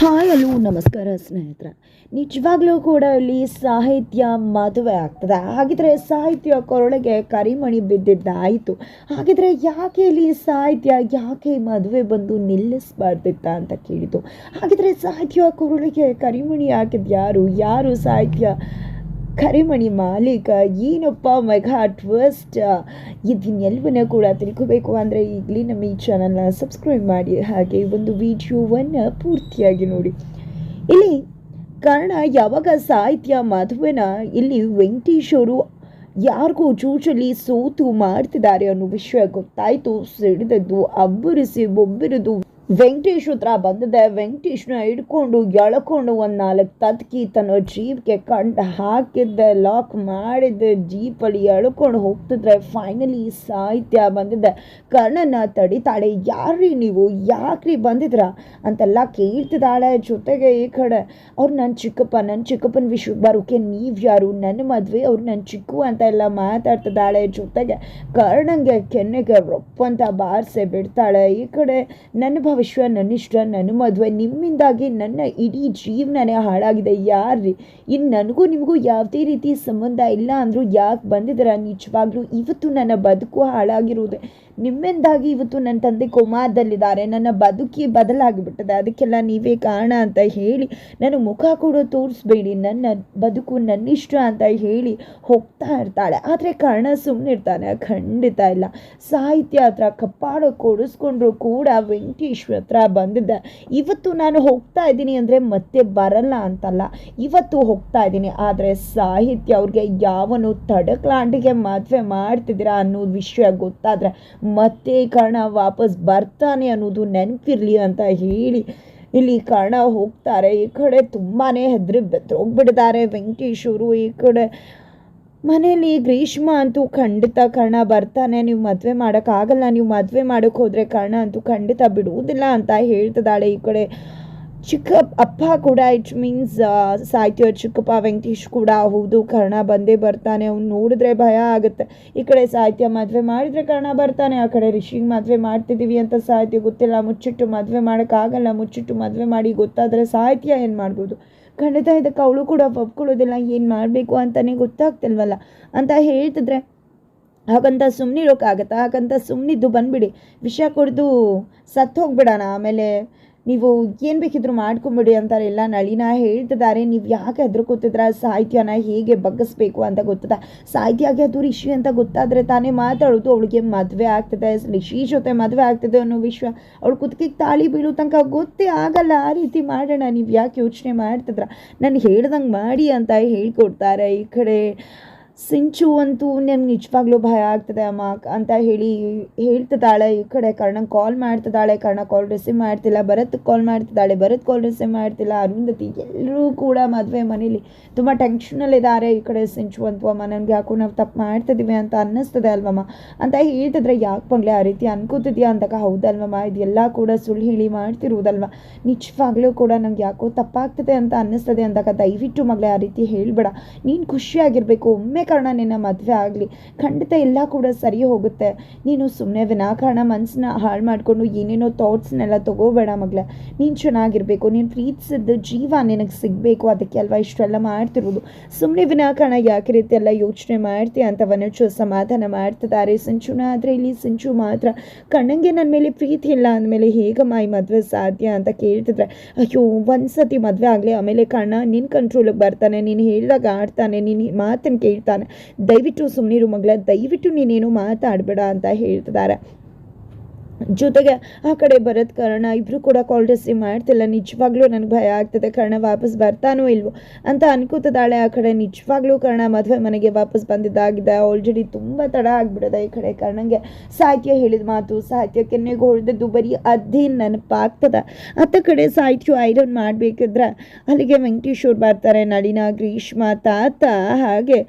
Hi hello ನಮಸ್ಕಾರ ಸ್ನೇಹಿತರೆ. ನಿಜವಾಗ್ಲೂ ಕೂಡ ಇಲ್ಲಿ ಸಾಹಿತ್ಯ ಮದುವೆ ಆಗ್ತದೆ. ಹಾಗಿದ್ರೆ ಸಾಹಿತ್ಯ ಕೊರಳಿಗೆ ಕರಿಮಣಿ ಬಿದ್ದಿದ್ದಾಯಿತು. ಹಾಗಿದ್ರೆ ಯಾಕೆ ಇಲ್ಲಿ ಸಾಹಿತ್ಯ, ಯಾಕೆ ಮದುವೆ ಬಂದು ನಿಲ್ಲಿಸಬಾರ್ದಿತ್ತ ಅಂತ ಕೇಳಿತು ಹಾಗಿದ್ರೆ ಸಾಹಿತ್ಯ ಕೊರಳಿಗೆ ಕರಿಮಣಿ ಹಾಕಿದ್ಯಾರು ಯಾರು ಸಾಹಿತ್ಯ ಕರಿಮಣಿ ಮಾಲೀಕ, ಏನಪ್ಪ ಮೆಗಾ ಟ್ವಿಸ್ಟ್ ಇದನ್ನೆಲ್ಲವನ್ನ ಕೂಡ ತಿಳ್ಕೋಬೇಕು ಅಂದರೆ ಈಗಲೇ ನಮ್ಮ ಈ ಚಾನಲ್ನ ಸಬ್ಸ್ಕ್ರೈಬ್ ಮಾಡಿ, ಹಾಗೆ ಒಂದು ವಿಡಿಯೋವನ್ನು ಪೂರ್ತಿಯಾಗಿ ನೋಡಿ. ಇಲ್ಲಿ ಕಾರಣ ಯಾವಾಗ ಸಾಹಿತ್ಯ ಮಧುವನ, ಇಲ್ಲಿ ವೆಂಕಟೇಶ್ ಅವರು ಯಾರಿಗೂ ಚೂಚಲಿ ಸೋತು ಮಾಡ್ತಿದ್ದಾರೆ ಅನ್ನೋ ವಿಷಯ ಗೊತ್ತಾಯಿತು, ಸಿಡಿದದ್ದು, ಅಬ್ಬರಿಸಿ, ಬೊಬ್ಬಿರಿದು. ವೆಂಕಟೇಶ್ ಹತ್ರ ಬಂದಿದೆ. ವೆಂಕಟೇಶ್ನ ಹಿಡ್ಕೊಂಡು ಎಳ್ಕೊಂಡು ಒಂದು ನಾಲ್ಕು ತತ್ಕಿ ತನ್ನ ಜೀಪ್ಗೆ ಕಂಡು ಹಾಕಿದ್ದೆ. ಲಾಕ್ ಮಾಡಿದ್ದೆ. ಜೀಪಲ್ಲಿ ಎಳ್ಕೊಂಡು ಹೋಗ್ತಿದ್ರೆ ಫೈನಲಿ ಸಾಹಿತ್ಯ ಬಂದಿದ್ದೆ ಕರ್ಣನ ತಡಿತಾಳೆ. ಯಾರ್ರಿ ನೀವು? ಯಾಕ್ರಿ ಬಂದಿದ್ರ ಅಂತೆಲ್ಲ ಕೇಳ್ತಿದ್ದಾಳೆ ಜೊತೆಗೆ ಈ ಕಡೆ. ಅವ್ರು ನನ್ನ ಚಿಕ್ಕಪ್ಪ ನನ್ನ ಚಿಕ್ಕಪ್ಪನ ವಿಷಯಕ್ಕೆ ಬರೋಕೆ ನೀವು ಯಾರು? ನನ್ನ ಮದುವೆ ಅವ್ರು ನನ್ನ ಚಿಕ್ಕು ಅಂತ ಎಲ್ಲ ಮಾತಾಡ್ತಿದ್ದಾಳೆ ಜೊತೆಗೆ. ಕರ್ಣಂಗೆ ಕೆನ್ನೆಗೆ ರೊಪ್ಪಂತ ಬಾರಿಸಿ ಬಿಡ್ತಾಳೆ. ಈ ಕಡೆ, ನನ್ನ ಭವಿಷ್ಯ ನನ್ನ ಇಷ್ಟ ನನ್ನ ಮದುವೆ ನಿಮ್ಮಿಂದಾಗಿ ನನ್ನ ಇಡೀ ಜೀವನನೇ ಹಾಳಾಗಿದೆ. ಯಾರ್ರಿ? ಇನ್ನು ನನಗೂ ನಿಮಗೂ ಯಾವುದೇ ರೀತಿ ಸಂಬಂಧ ಇಲ್ಲ ಅಂದರೂ ಯಾಕೆ ಬಂದಿದ್ದೀರಾ? ನಿಜವಾಗ್ಲೂ ಇವತ್ತು ನನ್ನ ಬದುಕು ಹಾಳಾಗಿರುವುದು ನಿಮ್ಮಿಂದಾಗಿ ಇವತ್ತು ನನ್ನ ತಂದೆ ಕುಮಾರದಲ್ಲಿದ್ದಾರೆ ನನ್ನ ಬದುಕಿ ಬದಲಾಗಿಬಿಟ್ಟಿದೆ. ಅದಕ್ಕೆಲ್ಲ ನೀವೇ ಕಾರಣ ಅಂತ ಹೇಳಿ ನನ್ನ ಮುಖ ಕೂಡ ತೋರಿಸ್ಬೇಡಿ. ನನ್ನ ಬದುಕು ನನ್ನಿಷ್ಟ ಅಂತ ಹೇಳಿ ಹೋಗ್ತಾ ಇರ್ತಾಳೆ. ಆದರೆ ಕಾರಣ ಸುಮ್ಮನೆ ಇರ್ತಾನೆ ಖಂಡಿತ ಇಲ್ಲ. ಸಾಹಿತ್ಯ ಹತ್ರ ಕಪ್ಪಾಡ ಕೊಡಿಸ್ಕೊಂಡ್ರು ಕೂಡ ವೆಂಕಟೇಶ್ ಹತ್ರ ಬಂದಿದ್ದೆ. ಇವತ್ತು ನಾನು ಹೋಗ್ತಾ ಇದ್ದೀನಿ ಅಂದರೆ ಮತ್ತೆ ಬರಲ್ಲ ಅಂತಲ್ಲ. ಇವತ್ತು ಹೋಗ್ತಾ ಇದ್ದೀನಿ. ಆದರೆ ಸಾಹಿತ್ಯ ಅವ್ರಿಗೆ ಯಾವನು ತಡಕ್ಲಾಂಟಿಗೆ ಮದುವೆ ಮಾಡ್ತಿದ್ದೀರಾ ಅನ್ನೋ ವಿಷಯ ಗೊತ್ತಾದರೆ ಮತ್ತೆ ಕರ್ಣ ವಾಪಸ್ ಬರ್ತಾನೆ ಅನ್ನೋದು ನೆನಪಿರಲಿ ಅಂತ ಹೇಳಿ ಇಲ್ಲಿ ಕರ್ಣ ಹೋಗ್ತಾರೆ. ಈ ಕಡೆ ತುಂಬಾ ಹೆದರಿ ಬೆದ್ರೋಗ್ಬಿಟ್ಟಿದ್ದಾರೆ. ವೆಂಕಟೇಶ್ವರು ಈ ಕಡೆ ಮನೇಲಿ ಗ್ರೀಷ್ಮ ಅಂತೂ ಖಂಡಿತ ಕರ್ಣ ಬರ್ತಾನೆ, ನೀವು ಮದುವೆ ಮಾಡೋಕ್ಕಾಗಲ್ಲ, ನೀವು ಮದುವೆ ಮಾಡೋಕ್ಕೆ ಹೋದರೆ ಕರ್ಣ ಅಂತೂ ಖಂಡಿತ ಬಿಡುವುದಿಲ್ಲ ಅಂತ ಹೇಳ್ತಿದ್ದಾಳೆ ಈ ಕಡೆ. ಚಿಕ್ಕ ಅಪ್ಪ ಕೂಡ ಇಟ್ ಮೀನ್ಸ್ ಸಾಹಿತ್ಯ ಚಿಕ್ಕಪ್ಪ ವೆಂಕಟೇಶ್ ಕೂಡ ಹೌದು, ಕರ್ಣ ಬಂದೇ ಬರ್ತಾನೆ, ಅವ್ನು ನೋಡಿದ್ರೆ ಭಯ ಆಗುತ್ತೆ. ಈ ಕಡೆ ಸಾಹಿತ್ಯ ಮದುವೆ ಮಾಡಿದರೆ ಕರ್ಣ ಬರ್ತಾನೆ, ಆ ಕಡೆ ರಿಷಿಗೆ ಮದುವೆ ಮಾಡ್ತಿದ್ದೀವಿ ಅಂತ ಸಾಹಿತ್ಯ ಗೊತ್ತಿಲ್ಲ, ಮುಚ್ಚಿಟ್ಟು ಮದುವೆ ಮಾಡೋಕ್ಕಾಗಲ್ಲ, ಮುಚ್ಚಿಟ್ಟು ಮದುವೆ ಮಾಡಿ ಗೊತ್ತಾದರೆ ಸಾಹಿತ್ಯ ಏನು ಮಾಡ್ಬೋದು? ಖಂಡಿತ ಇದಕ್ಕೆ ಅವಳು ಕೂಡ ಒಪ್ಕೊಳ್ಳೋದಿಲ್ಲ, ಏನು ಮಾಡಬೇಕು ಅಂತಲೇ ಗೊತ್ತಾಗ್ತಿಲ್ವಲ್ಲ? ಅಂತ ಹೇಳ್ತಿದ್ರೆ, ಹಾಗಂತ ಸುಮ್ಮನಿರೋಕ್ಕಾಗತ್ತಾ ಹಾಗಂತ ಸುಮ್ಮನಿದ್ದು ಬಂದುಬಿಡಿ. ವಿಷ ಕುಡಿದು ಸತ್ತು ಹೋಗ್ಬಿಡೋಣ ಆಮೇಲೆ ನೀವು ಏನು ಬೇಕಿದ್ರು ಮಾಡ್ಕೊಂಬಿಡಿ ಅಂತಾರೆಲ್ಲ ನಳಿನ ಹೇಳ್ತಿದ್ದಾರೆ, ನೀವು ಯಾಕೆ ಹೆದರ್ಕೋತಿದ್ರ ಸಾಹಿತ್ಯನ ಹೇಗೆ ಬಗ್ಗಿಸ್ಬೇಕು ಅಂತ ಗೊತ್ತದ ಸಾಹಿತ್ಯಗೆ ಅದು ರಿಷಿ ಅಂತ ಗೊತ್ತಾದರೆ ತಾನೇ ಮಾತಾಡೋದು. ಅವಳಿಗೆ ಮದುವೆ ಆಗ್ತದೆ, ರಿಷಿ ಜೊತೆ ಮದುವೆ ಆಗ್ತದೆ ಅನ್ನೋ ವಿಷಯ ಅವಳು ಕುತ್ತಿಗೆ ತಾಳಿ ಬೀಳೋ ತನಕ ಗೊತ್ತೇ ಆಗಲ್ಲ. ಆ ರೀತಿ ಮಾಡೋಣ, ನೀವು ಯಾಕೆ ಯೋಚನೆ ಮಾಡ್ತಿದ್ರ ನಾನು ಹೇಳ್ದಂಗೆ ಮಾಡಿ ಅಂತ ಹೇಳ್ಕೊಡ್ತಾರೆ ಈ ಕಡೆ. ಸಿಂಚು ಅಂತೂ ನನಗೆ ನಿಜವಾಗ್ಲೂ ಭಯ ಆಗ್ತದೆ ಅಮ್ಮ, ಅಂತ ಹೇಳಿ ಹೇಳ್ತಿದ್ದಾಳೆ. ಈ ಕಡೆ ಕರ್ಣ ಕಾಲ್ ಮಾಡ್ತಿದ್ದಾಳೆ. ಕರ್ಣ ಕಾಲ್ ರಿಸೀವ್ ಮಾಡ್ತಿಲ್ಲ. ಭರತ್ ಕಾಲ್ ಮಾಡ್ತಿದ್ದಾಳೆ. ಭರತ್ ಕಾಲ್ ರಿಸೀವ್ ಮಾಡ್ತಿಲ್ಲ. ಅರುಂಧತಿ ಎಲ್ಲರೂ ಕೂಡ ಮದುವೆ ಮನೇಲಿ ತುಂಬ ಟೆನ್ಷನಲ್ಲಿದ್ದಾರೆ ಈ ಕಡೆ ಸಿಂಚು ಅಂತೂ ಅಮ್ಮ, ನನಗೆ ಯಾಕೋ ನಾವು ತಪ್ಪು ಮಾಡ್ತಿದ್ದೀವಿ ಅಂತ ಅನ್ನಿಸ್ತದೆ ಅಲ್ವಮ್ಮ? ಅಂತ ಹೇಳ್ತಿದ್ರೆ, ಯಾಕೆ ಬಂಗ್ಲೆ ಆ ರೀತಿ ಅನ್ಕೋತಿದ್ಯಾ ಅಂದಾಗ, ಹೌದಲ್ವಮ್ಮ, ಇದೆಲ್ಲ ಕೂಡ ಸುಳ್ಳು ಹೇಳಿ ಮಾಡ್ತಿರುವುದಲ್ವ? ನಿಜವಾಗ್ಲೂ ಕೂಡ ನಂಗೆ ಯಾಕೋ ತಪ್ಪಾಗ್ತದೆ ಅಂತ ಅನ್ನಿಸ್ತದೆ ಅಂದಾಗ, ದಯವಿಟ್ಟು ಮಗಳೇ ಆ ರೀತಿ ಹೇಳಬೇಡ. ನೀನು ಖುಷಿಯಾಗಿರಬೇಕು. ಒಮ್ಮೆ ಕಾರಣ ನಿನ್ನ ಮದುವೆ ಆಗಲಿ. ಖಂಡಿತ ಎಲ್ಲ ಕೂಡ ಸರಿ ಹೋಗುತ್ತೆ. ನೀನು ಸುಮ್ಮನೆ ವಿನಾಕಾರಣ ಮನಸ್ಸನ್ನ ಹಾಳು ಮಾಡಿಕೊಂಡು ಏನೇನೋ ಥಾಟ್ಸ್ನೆಲ್ಲ ತಗೋಬೇಡ ಮಗಳೇ. ನೀನು ಚೆನ್ನಾಗಿರಬೇಕು, ನೀನು ಪ್ರೀತಿಸಿದ ಜೀವ ನಿನಗೆ ಸಿಗಬೇಕು. ಅದಕ್ಕೆ ಅಲ್ವಾ ಇಷ್ಟೆಲ್ಲ ಮಾಡ್ತಿರೋದು? ಸುಮ್ಮನೆ ವಿನಾಕಾರಣ ಯಾಕೆ ರೀತಿ ಎಲ್ಲ ಯೋಚನೆ ಮಾಡ್ತೀಯ ಅಂತ ವನಚು ಸಮಾಧಾನ ಮಾಡ್ತಿದ್ದಾರೆ. ಸಿಂಚುನ ಆದರೆ ಇಲ್ಲಿ ಸಿಂಚು ಮಾತ್ರ ಕಣ್ಣಂಗೆ ನನ್ನ ಮೇಲೆ ಪ್ರೀತಿ ಇಲ್ಲ ಅಂದಮೇಲೆ ಹೇಗಮ್ಮ ಈ ಮದುವೆ ಸಾಧ್ಯ ಅಂತ ಕೇಳ್ತಿದ್ರೆ? ಅಯ್ಯೋ ಒಂದು ಸತಿ ಮದುವೆ ಆಗಲಿ, ಆಮೇಲೆ ಕಣ್ಣ ನಿನ್ನ ಕಂಟ್ರೋಲಿಗೆ ಬರ್ತಾನೆ, ನೀನು ಹೇಳಿದಾಗ ಆಡ್ತಾನೆ, ನೀನು ಮಾತನ್ನು ಕೇಳ್ತಾನೆ. ದಯವಿಟ್ಟು ಸುಮ್ಮನಿರು ಮಗಳ, ದಯವಿಟ್ಟು ನೀನೇನು ಮಾತಾಡಬೇಡ ಅಂತ ಹೇಳ್ತಿದ್ದಾರೆ. ಜೊತೆಗೆ ಆ ಕಡೆ ಬರೋದು ಕಾರಣ ಇಬ್ಬರು ಕೂಡ ಕಾಲ್ ರಿಸೀವ್ ಮಾಡ್ತಿಲ್ಲ. ನಿಜವಾಗ್ಲೂ ನನಗೆ ಭಯ ಆಗ್ತದೆ. ಕರ್ಣ ವಾಪಸ್ ಬರ್ತಾನೋ ಇಲ್ವೋ ಅಂತ ಅನ್ಕೋತಿದ್ದಾಳೆ ಆ ಕಡೆ. ನಿಜವಾಗ್ಲೂ ಕರ್ಣ ಮದುವೆ ಮನೆಗೆ ವಾಪಸ್ ಬಂದಿದ್ದಾಗಿದೆ. ಆಲ್ರೆಡಿ ತುಂಬ ತಡ ಆಗ್ಬಿಡದೆ ಈ ಕಡೆ. ಕರ್ಣಂಗೆ ಸಾಹಿತ್ಯ ಹೇಳಿದ ಮಾತು ಸಾಹಿತ್ಯ ಕೆನ್ನೆಗೆ ಹೊಡೆದದ್ದು ಬರೀ ಅದೇ ನೆನಪಾಗ್ತದೆ. ಅತ್ತ ಕಡೆ ಸಾಹಿತ್ಯ ಐರನ್ ಮಾಡಬೇಕಿದ್ರೆ ಅಲ್ಲಿಗೆ ವೆಂಕಟೇಶ್ ಅವ್ರು ಬರ್ತಾರೆ. ನಳಿನ, ಗ್ರೀಷ್ಮ, ತಾತ ಹಾಗೆ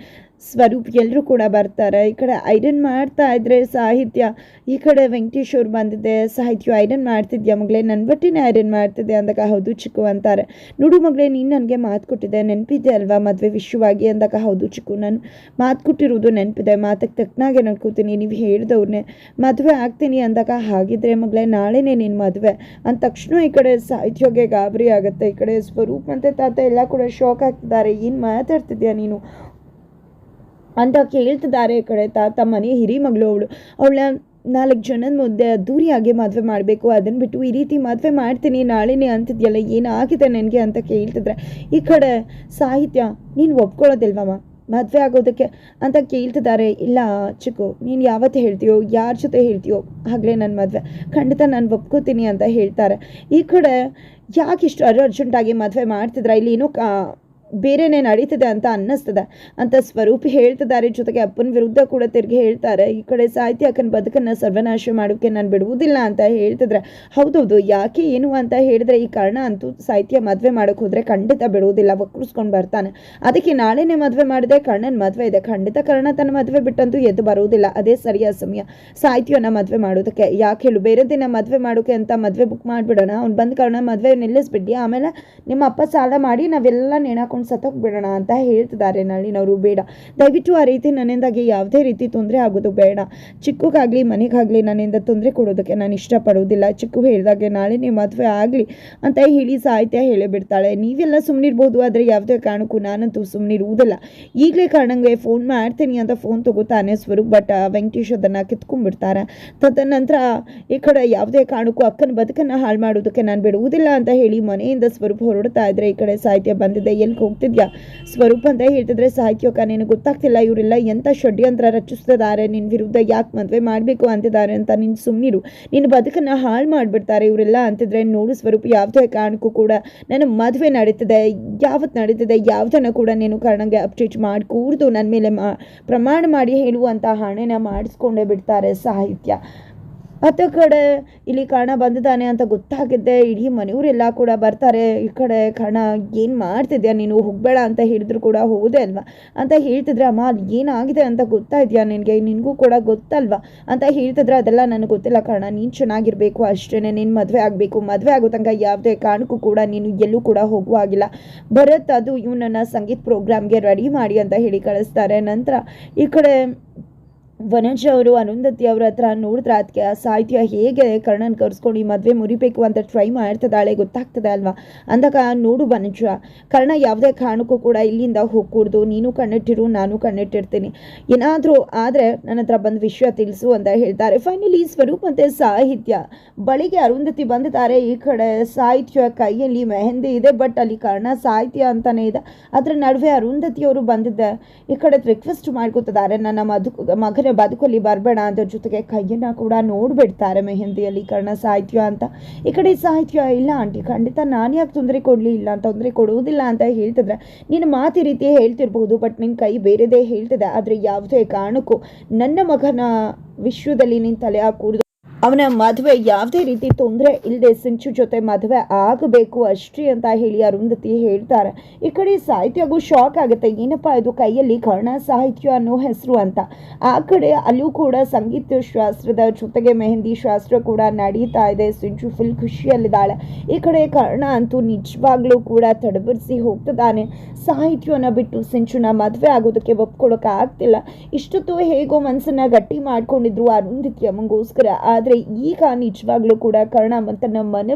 ಸ್ವರೂಪ್ ಎಲ್ಲರೂ ಕೂಡ ಬರ್ತಾರೆ. ಈ ಕಡೆ ಐರನ್ ಮಾಡ್ತಾ ಇದ್ರೆ ಸಾಹಿತ್ಯ, ಈ ಕಡೆ ವೆಂಕಟೇಶ್ ಅವ್ರು ಬಂದಿದೆ, ಸಾಹಿತ್ಯ ಐರನ್ ಮಾಡ್ತಿದ್ಯಾ ಮಗಳೇ? ನನ್ನ ಬಟ್ಟೆನೇ ಐರನ್ ಮಾಡ್ತಿದ್ದೆ ಅಂದಾಗ, ಹೌದು ಚಿಕ್ಕು ಅಂತಾರೆ. ನೋಡು ಮಗಳೇ, ನೀನು ನನಗೆ ಮಾತು ಕೊಟ್ಟಿದ್ದೆ ನೆನಪಿದೆ ಅಲ್ವಾ ಮದುವೆ ವಿಶ್ವವಾಗಿ ಅಂದಾಗ? ಹೌದು ಚಿಕ್ಕು, ನಾನು ಮಾತು ಕೊಟ್ಟಿರೋದು ನೆನಪಿದೆ ಮಾತಕ್ಕೆ ತಕ್ಕನಾಗೆ ನಡ್ಕೋತೀನಿ, ನೀವು ಹೇಳ್ದವ್ರನ್ನೇ ಮದುವೆ ಆಗ್ತೀನಿ ಅಂದಾಗ ಹಾಗಿದ್ರೆ ಮಗಳೇ, ನಾಳೆನೇ ನಿನ್ನ ಮದುವೆ ಅಂದ ತಕ್ಷಣ ಈ ಕಡೆ ಸಾಹಿತ್ಯಗೆ ಗಾಬರಿ ಆಗುತ್ತೆ, ಈ ಕಡೆ ಸ್ವರೂಪ್ ಮತ್ತು ತಾತ ಎಲ್ಲ ಕೂಡ ಶಾಕ್ ಆಗ್ತಿದ್ದಾರೆ, ಏನು ಮಾತಾಡ್ತಿದ್ಯಾ ನೀನು? ಅಂತ ಕೇಳ್ತಿದ್ದಾರೆ ಈ ಕಡೆ ತಾತ ಮನೆ ಹಿರಿ ಮಗಳು ಅವಳು. ಅವಳ ನಾಲ್ಕು ಜನದ ಮುದ್ದೆ ಅದ್ದೂರಿಯಾಗಿ ಮದುವೆ ಮಾಡಬೇಕು. ಅದನ್ನು ಬಿಟ್ಟು ಈ ರೀತಿ ಮದುವೆ ಮಾಡ್ತೀನಿ, ನಾಳೆನೇ ಅಂತಿದ್ಯಲ್ಲ, ಏನಾಗಿದೆ ನನಗೆ ಅಂತ ಕೇಳ್ತಿದ್ರೆ, ಈ ಕಡೆ ಸಾಹಿತ್ಯ ನೀನು ಒಪ್ಕೊಳ್ಳೋದಿಲ್ವಮ್ಮ ಮದುವೆ ಆಗೋದಕ್ಕೆ ಅಂತ ಕೇಳ್ತಿದ್ದಾರೆ. ಇಲ್ಲ ಚಿಕ್ಕು, ನೀನು ಯಾವತ್ತು ಹೇಳ್ತೀಯೋ, ಯಾರ ಜೊತೆ ಹೇಳ್ತೀಯೋ, ಆಗಲೇ ನನ್ನ ಮದುವೆ. ಖಂಡಿತ ನಾನು ಒಪ್ಕೋತೀನಿ ಅಂತ ಹೇಳ್ತಾರೆ. ಈ ಕಡೆ ಯಾಕೆ ಇಷ್ಟು ಅರ್ಜೆಂಟಾಗಿ ಮದುವೆ ಮಾಡ್ತಿದ್ರೆ? ಇಲ್ಲಿ ಏನೋ ಬೇರೆನೇ ನಡೀತದೆ ಅಂತ ಅನ್ನಿಸ್ತದೆ. ಅಂತ ಸ್ವರೂಪಿ ಹೇಳ್ತಿದ್ದಾರೆ. ಜೊತೆಗೆ ಅಪ್ಪನ ವಿರುದ್ಧ ಕೂಡ ತಿರುಗಿ ಹೇಳ್ತಾರೆ. ಈ ಕಡೆ ಸಾಹಿತ್ಯ ಅಕ್ಕನ ಬದುಕನ್ನು ಸರ್ವನಾಶ ಮಾಡೋಕ್ಕೆ ನಾನು ಬಿಡುವುದಿಲ್ಲ ಅಂತ ಹೇಳ್ತಿದ್ರೆ, ಹೌದೌದು, ಯಾಕೆ ಏನು ಅಂತ ಹೇಳಿದ್ರೆ ಈ ಕಾರಣ ಅಂತೂ ಸಾಹಿತ್ಯ ಮದುವೆ ಮಾಡೋಕೆ ಹೋದರೆ ಖಂಡಿತ ಬಿಡುವುದಿಲ್ಲ, ಒಕ್ಕರಿಸ್ಕೊಂಡು ಬರ್ತಾನೆ. ಅದಕ್ಕೆ ನಾಳೆನೇ ಮದುವೆ ಮಾಡಿದೆ ಕರ್ಣನ ಮದುವೆ ಇದೆ. ಖಂಡಿತ ಕರ್ಣ ತನ್ನ ಮದುವೆ ಬಿಟ್ಟಂತೂ ಎದ್ದು ಬರುವುದಿಲ್ಲ. ಅದೇ ಸರಿಯಾದ ಸಮಯ. ಸಾಹಿತ್ಯನ ಮದುವೆ ಮಾಡೋದಕ್ಕೆ. ಯಾಕೆ ಹೇಳು, ಬೇರೆ ದಿನ ಮದುವೆ ಮಾಡೋಕೆ ಅಂತ ಮದುವೆ ಬುಕ್ ಮಾಡಿಬಿಡೋಣ? ಅವ್ನು ಬಂದ ಕಾರಣ ಮದುವೆ ನಿಲ್ಲಿಸ್ಬಿಡಿ ಆಮೇಲೆ ನಿಮ್ಮ ಅಪ್ಪ ಸಾಲ ಮಾಡಿ ನಾವೆಲ್ಲ ನೇಣಾಕೊಂಡು ಸತ್ತೋಗ್ಬಿಡೋಣ ಅಂತ ಹೇಳ್ತಿದ್ದಾರೆ ನಳಿನವರು. ಬೇಡ. ದಯವಿಟ್ಟು ಆ ರೀತಿ ನನ್ನಿಂದಾಗಿ ಯಾವುದೇ ರೀತಿ ತೊಂದರೆ ಆಗೋದು ಬೇಡ. ಚಿಕ್ಕಗಾಗಲಿ, ಮನೆಗಾಗಲಿ ನನ್ನಿಂದ ತೊಂದರೆ ಕೊಡೋದಕ್ಕೆ ನಾನು ಇಷ್ಟಪಡೋದಿಲ್ಲ. ಚಿಕ್ಕು ಹೇಳಿದಾಗೆ ನಾಳೆನೇ ಮದುವೆ ಆಗಲಿ ಅಂತ ಹೇಳಿ ಸಾಹಿತ್ಯ ಹೇಳಿಬಿಡ್ತಾಳೆ. ನೀವೆಲ್ಲ ಸುಮ್ಮನಿರ್ಬೋದು ಆದರೆ ಯಾವುದೇ ಕಾರಣಕ್ಕೂ ನಾನಂತೂ ಸುಮ್ಮನಿರುವುದಿಲ್ಲ ಈಗಲೇ ಕಾರಣಂಗೆ ಫೋನ್ ಮಾಡ್ತೀನಿ ಅಂತ ಫೋನ್ ತಗೋತಾನೆ ಸ್ವರೂಪ್, ಬಟ್ ವೆಂಕಟೇಶ್ ಅದನ್ನು ಕಿತ್ಕೊಂಡ್ಬಿಡ್ತಾರೆ. ತದನಂತರ ಈ ಕಡೆ ಯಾವುದೇ ಕಾರಣಕ್ಕೂ ಅಕ್ಕನ ಬದುಕನ್ನು ಹಾಳು ಮಾಡೋದಕ್ಕೆ ನಾನು ಬಿಡುವುದಿಲ್ಲ ಅಂತ ಹೇಳಿ ಮನೆಯಿಂದ ಸ್ವರೂಪ್ ಹೊರಡ್ತಾ ಇದ್ದರೆ ಈ ಕಡೆ ಸಾಹಿತ್ಯ ಬಂದಿದೆ. ಎಲ್ಲಿ ಹೋಗ್ತಿದ್ಯಾ? ಸ್ವರೂಪ್ ಅಂತ ಹೇಳ್ತಿದ್ರೆ ಸಾಹಿತ್ಯಕ್ಕ ನಿನಗೆ ಗೊತ್ತಾಗ್ತಿಲ್ಲ, ಇವರೆಲ್ಲ ಎಂಥ ಷಡ್ಯಂತ್ರ ರಚಿಸ್ತಿದ್ದಾರೆ ನಿನ್ನ ವಿರುದ್ಧ ಯಾಕೆ ಮದುವೆ ಮಾಡಬೇಕು ಅಂತಿದ್ದಾರೆ ಅಂತ ನೀನು ಸುಮ್ಮನಿರು ನಿನ್ನ ಬದುಕನ್ನು ಹಾಳು ಮಾಡಿಬಿಡ್ತಾರೆ ಇವರೆಲ್ಲ ಅಂತಿದ್ರೆ ನೋಡು ಸ್ವರೂಪ, ಯಾವುದೇ ಕಾರಣಕ್ಕೂ ಕೂಡ ನನ್ನ ಮದುವೆ ನಡೀತಿದೆ ಯಾವತ್ತು ನಡೀತಿದೆ ಯಾವುದನ್ನು ಕೂಡ ನೀನು ಕಾರಣಕ್ಕೆ ಅಪ್ಡೇಟ್ ಮಾಡಿಕೂಡ್ದು ನನ್ನ ಮೇಲೆ ಮಾ, ಪ್ರಮಾಣ ಮಾಡಿ ಹೇಳುವಂಥ ಹಣೆನ ಮಾಡಿಸ್ಕೊಂಡೇ ಬಿಡ್ತಾರೆ ಸಾಹಿತ್ಯ. ಅತ್ತ ಕಡೆ ಇಲ್ಲಿ ಕಾಣ ಬಂದಿದ್ದಾನೆ ಅಂತ ಗೊತ್ತಾಗಿದ್ದೆ. ಇಡೀ ಮನೆಯವರೆಲ್ಲ ಕೂಡ ಬರ್ತಾರೆ. ಈ ಕಡೆ ಕರ್ಣ, ಏನು ಮಾಡ್ತಿದ್ಯಾ ನೀನು? ಹೋಗಬೇಡ ಅಂತ ಹೇಳಿದ್ರು ಕೂಡ ಹೋದೆ ಅಲ್ವಾ? ಅಂತ ಹೇಳ್ತಿದ್ರೆ, ಅಮ್ಮ ಅಲ್ಲಿ ಏನಾಗಿದೆ ಅಂತ ಗೊತ್ತಾಯಿದ್ಯಾ ನಿನಗೆ? ನಿನಗೂ ಕೂಡ ಗೊತ್ತಲ್ವಾ? ಅಂತ ಹೇಳ್ತಿದ್ರೆ, ಅದೆಲ್ಲ ನನಗೆ ಗೊತ್ತಿಲ್ಲ ಕರ್ಣ. ನೀನು ಚೆನ್ನಾಗಿರಬೇಕು ಅಷ್ಟೇ ನೀನು ಮದುವೆ ಆಗಬೇಕು. ಮದುವೆ ಆಗೋ ತನಕ ಯಾವುದೇ ಕಾರಣಕ್ಕೂ ಕೂಡ ನೀನು ಎಲ್ಲೂ ಕೂಡ ಹೋಗುವಾಗಿಲ್ಲ ಭರತ್ ಅದು ಇವನನ್ನು ಸಂಗೀತ ಪ್ರೋಗ್ರಾಮ್ಗೆ ರೆಡಿ ಮಾಡಿ ಅಂತ ಹೇಳಿ ಕಳಿಸ್ತಾರೆ. ನಂತರ ಈ ಕಡೆ ವನಜ ಅವರು ಅರುಂಧತಿ ಅವ್ರ ಹತ್ರ ನೋಡಿದ್ರೆ ಅದಕ್ಕೆ ಸಾಹಿತ್ಯ ಹೇಗೆ ಕರ್ಣನ್ ಕರ್ಸ್ಕೊಂಡು ಈ ಮದುವೆ ಮುರಿಬೇಕು ಅಂತ ಟ್ರೈ ಮಾಡ್ತದಾಳೆ ಗೊತ್ತಾಗ್ತದೆ ಅಲ್ವಾ? ಅಂದಾಗ ನೋಡು ವನಜ, ಕರ್ಣ ಯಾವುದೇ ಕಾರಣಕ್ಕೂ ಕೂಡ ಇಲ್ಲಿಂದ ಹೋಗ್ಕೂಡ್ದು, ನೀನು ಕಣ್ಣಿಟ್ಟಿರು, ನಾನು ಕಣ್ಣಿಟ್ಟಿರ್ತೀನಿ. ಏನಾದರೂ ಆದರೆ ನನ್ನ ಹತ್ರ ಬಂದು ವಿಷಯ ತಿಳಿಸು ಅಂತ ಹೇಳ್ತಾರೆ. ಫೈನಲಿ ಸ್ವರೂಪ ಮತ್ತು ಸಾಹಿತ್ಯ. ಬಳಿಗೆ ಅರುಂಧತಿ ಬಂದಿದ್ದಾರೆ. ಈ ಕಡೆ ಸಾಹಿತ್ಯ ಕೈಯಲ್ಲಿ ಮೆಹಂದಿ ಇದೆ ಬಟ್ ಅಲ್ಲಿ ಕರ್ಣ ಸಾಹಿತ್ಯ ಅಂತಾನೆ ಇದೆ. ಅದರ ನಡುವೆ ಅರುಂಧತಿಯವರು ಬಂದಿದ್ದೆ, ಈ ಕಡೆ ರಿಕ್ವೆಸ್ಟ್ ಮಾಡ್ಕೋತಿದ್ದಾರೆ. ನನ್ನ ಮಧು ಮಗನ ಬದುಕಲ್ಲಿ ಬರಬೇಡ ಅಂತ ಜೊತೆಗೆ ಕೈಯನ್ನ ಕೂಡ ನೋಡ್ಬಿಡ್ತಾರೆ ಮೆಹಂದಿಯಲ್ಲಿ, ಕರ್ಣ ಸಾಹಿತ್ಯ ಅಂತ. ಈ ಕಡೆ ಸಾಹಿತ್ಯ ಇಲ್ಲ, ಆಂಟಿ, ಖಂಡಿತ ನಾನು ಯಾಕೆ ತೊಂದರೆ ಕೊಡಲಿ, ಇಲ್ಲ, ತೊಂದರೆ ಕೊಡುವುದಿಲ್ಲ ಅಂತ ಹೇಳ್ತಿದ್ರೆ, ನೀನು ಮಾತಿ ರೀತಿ ಹೇಳ್ತಿರ್ಬಹುದು ಬಟ್ ನಿನ್ನ ಕೈ ಬೇರೆದೇ ಹೇಳ್ತಿದೆ, ಆದರೆ ಯಾವುದೇ ಕಾರಣಕ್ಕೂ ನನ್ನ ಮಗನ ವಿಶ್ವದಲ್ಲಿ ನಿನ್ ತಲೆ ಹಾಕೂಡ್ದು ಅವನ ಮದುವೆ ಯಾವುದೇ ರೀತಿ ತೊಂದರೆ ಇಲ್ಲದೆ ಸಿಂಚು ಜೊತೆ ಮದುವೆ ಆಗಬೇಕು ಅಷ್ಟೇ ಅಂತ ಹೇಳಿ ಅರುಂಧತಿ ಹೇಳ್ತಾರೆ. ಈ ಕಡೆ ಸಾಹಿತ್ಯಗೂ ಶಾಕ್ ಆಗುತ್ತೆ. ಏನಪ್ಪ ಇದು ಕೈಯಲ್ಲಿ ಕರ್ಣ ಸಾಹಿತ್ಯ ಅನ್ನೋ ಹೆಸರು ಅಂತ. ಆ ಕಡೆ ಅಲ್ಲೂ ಕೂಡ ಸಂಗೀತ ಶಾಸ್ತ್ರದ ಜೊತೆಗೆ ಮೆಹಂದಿ ಶಾಸ್ತ್ರ ಕೂಡ ನಡೀತಾ ಇದೆ. ಸಿಂಚು ಫುಲ್ ಖುಷಿಯಲ್ಲಿದ್ದಾಳೆ. ಈ ಕಡೆ ಕರ್ಣ ಅಂತೂ ನಿಜವಾಗ್ಲೂ ಕೂಡ ತಡಬರಿಸಿ ಹೋಗ್ತಿದ್ದಾನೆ. ಸಾಹಿತ್ಯವನ್ನು ಬಿಟ್ಟು ಸಿಂಚುನ ಮದುವೆ ಆಗೋದಕ್ಕೆ ಒಪ್ಕೊಳ್ಳೋಕೆ ಆಗ್ತಿಲ್ಲ ಇಷ್ಟೊತ್ತು ಹೇಗೋ ಮನಸ್ಸನ್ನ ಗಟ್ಟಿ ಮಾಡ್ಕೊಂಡಿದ್ರು ಅರುಂಧತಿ ಅಮ್ಮಂಗೋಸ್ಕರ. ಆದರೆ ಈಗ ನಿಜವಾಗ್ಲೂ ಕೂಡ ಕರ್ಣ ತನ್ನ ಮನ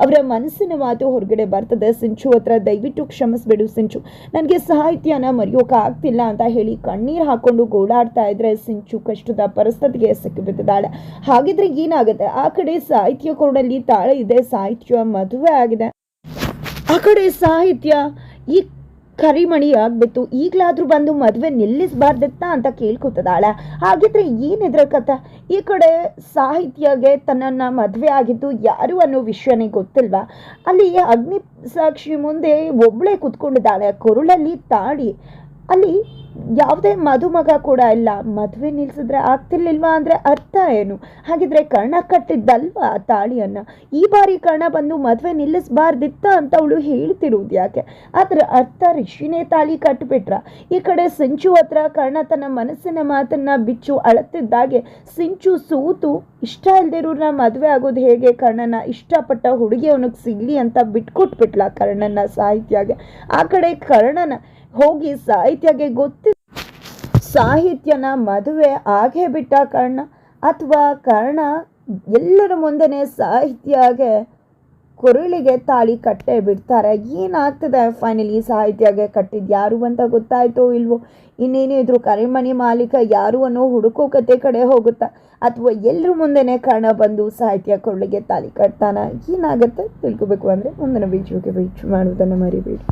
ಅವರ ಮನಸ್ಸಿನ ಮಾತು ಹೊರಗಡೆ ಬರ್ತದೆ. ಸಿಂಚು ಹತ್ರ ದಯವಿಟ್ಟು ಕ್ಷಮಿಸ್ಬಿಡು ಸಿಂಚು. ನನಗೆ ಸಾಹಿತ್ಯನ ಮರೆಯೋಕೆ ಆಗ್ತಿಲ್ಲ ಅಂತ ಹೇಳಿ ಕಣ್ಣೀರು ಹಾಕೊಂಡು ಗೋಳಾಡ್ತಾ ಇದ್ರೆ ಸಿಂಚು ಕಷ್ಟದ ಪರಿಸ್ಥಿತಿಗೆ ಸಿಕ್ಕಿಬಿಟ್ಟಿದ್ದಾಳೆ. ಹಾಗಿದ್ರೆ ಏನಾಗುತ್ತೆ? ಆ ಕಡೆ ಸಾಹಿತ್ಯ ಕೊರಡಲ್ಲಿ ತಾಳೆ ಇದೆ. ಸಾಹಿತ್ಯ ಮದುವೆ ಆಗಿದೆ. ಆ ಕಡೆ ಸಾಹಿತ್ಯ ಈ ಕರಿಮಣಿ ಆಗ್ಬಿಟ್ಟು ಈಗಲಾದ್ರೂ ಬಂದು ಮದುವೆ ನಿಲ್ಲಿಸಬಾರ್ದಿತ್ತ ಅಂತ ಕೇಳ್ಕೊತದಾಳೆ. ಹಾಗಿದ್ರೆ ಏನಿದ್ರ ಕಥ ಈ ಕಡೆ ಸಾಹಿತ್ಯಗೆ ತನ್ನನ್ನು ಮದುವೆ ಆಗಿದ್ದು ಯಾರು ಅನ್ನೋ ವಿಷಯನೇ ಗೊತ್ತಿಲ್ವಾ? ಅಲ್ಲಿ ಅಗ್ನಿ ಸಾಕ್ಷಿ ಮುಂದೆ ಒಬ್ಬಳೇ ಕುತ್ಕೊಂಡಿದ್ದಾಳೆ, ಕೊರುಳಲ್ಲಿ ತಾಳಿ. ಅಲ್ಲಿ ಯಾವುದೇ ಮದುಮಗ ಕೂಡ ಇಲ್ಲ. ಮದುವೆ ನಿಲ್ಲಿಸಿದ್ರೆ ಆಗ್ತಿರ್ಲಿಲ್ವಾ ಅಂದರೆ ಅರ್ಥ ಏನು? ಹಾಗಿದ್ರೆ ಕರ್ಣ ಕಟ್ಟಿದ್ದಲ್ವಾ ಆ ತಾಳಿಯನ್ನು? ಈ ಬಾರಿ ಕರ್ಣ ಬಂದು ಮದುವೆ ನಿಲ್ಲಿಸಬಾರ್ದಿತ್ತ ಅಂತ ಅವಳು ಹೇಳ್ತಿರುವುದು ಯಾಕೆ? ಅದರ ಅರ್ಥ ಋಷಿನೇ ತಾಳಿ ಕಟ್ಟಿಬಿಟ್ರ ಈ ಕಡೆ ಸಿಂಚು ಹತ್ರ ಕರ್ಣ ತನ್ನ ಮನಸ್ಸಿನ ಮಾತನ್ನ ಬಿಚ್ಚು ಅಳತ್ತಿದ್ದಾಗೆ ಸಿಂಚು ಸೂತು, ಇಷ್ಟ ಇಲ್ದಿರೋರ್ನ ಮದುವೆ ಆಗೋದು ಹೇಗೆ? ಕರ್ಣನ ಇಷ್ಟಪಟ್ಟ ಹುಡುಗಿ ಅವನಿಗೆ ಸಿಗ್ಲಿ ಅಂತ ಬಿಟ್ಕೊಟ್ಬಿಟ್ಲ ಕರ್ಣನ ಸಾಹಿತ್ಯಾಗೆ. ಆ ಕಡೆ ಕರ್ಣನ ಹೋಗಿ ಸಾಹಿತ್ಯಗೆ ಗೊತ್ತಿ ಸಾಹಿತ್ಯನ ಮದುವೆ ಆಗೇ ಬಿಟ್ಟ ಕರ್ಣ ಅಥವಾ ಕರ್ಣ ಎಲ್ಲರ ಮುಂದೆನೇ ಸಾಹಿತ್ಯಗೆ ಕುರುಳಿಗೆ ತಾಳಿ ಕಟ್ಟೆ ಬಿಡ್ತಾರೆ. ಏನಾಗ್ತದೆ? ಫೈನಲಿ ಸಾಹಿತ್ಯಗೆ ಕಟ್ಟಿದ್ದು ಯಾರು ಅಂತ ಗೊತ್ತಾಯ್ತೋ ಇಲ್ವೋ? ಇನ್ನೇನೇ ಇದ್ರು ಕರಿಮಣಿ ಮಾಲೀಕ ಯಾರು ಅನ್ನೋ ಹುಡುಕೋ ಕತೆ ಕಡೆ ಹೋಗುತ್ತಾ? ಅಥವಾ ಎಲ್ಲರ ಮುಂದೆನೇ ಕಾರಣ ಬಂದು ಸಾಹಿತ್ಯ ಕುರುಳಿಗೆ ತಾಳಿ ಕಟ್ತಾನ? ಏನಾಗುತ್ತೆ ತಿಳ್ಕೊಬೇಕು ಅಂದರೆ ಮುಂದಿನ ಬೀಚ್ ಮಾಡುವುದನ್ನು ಮರಿಬೇಡಿ.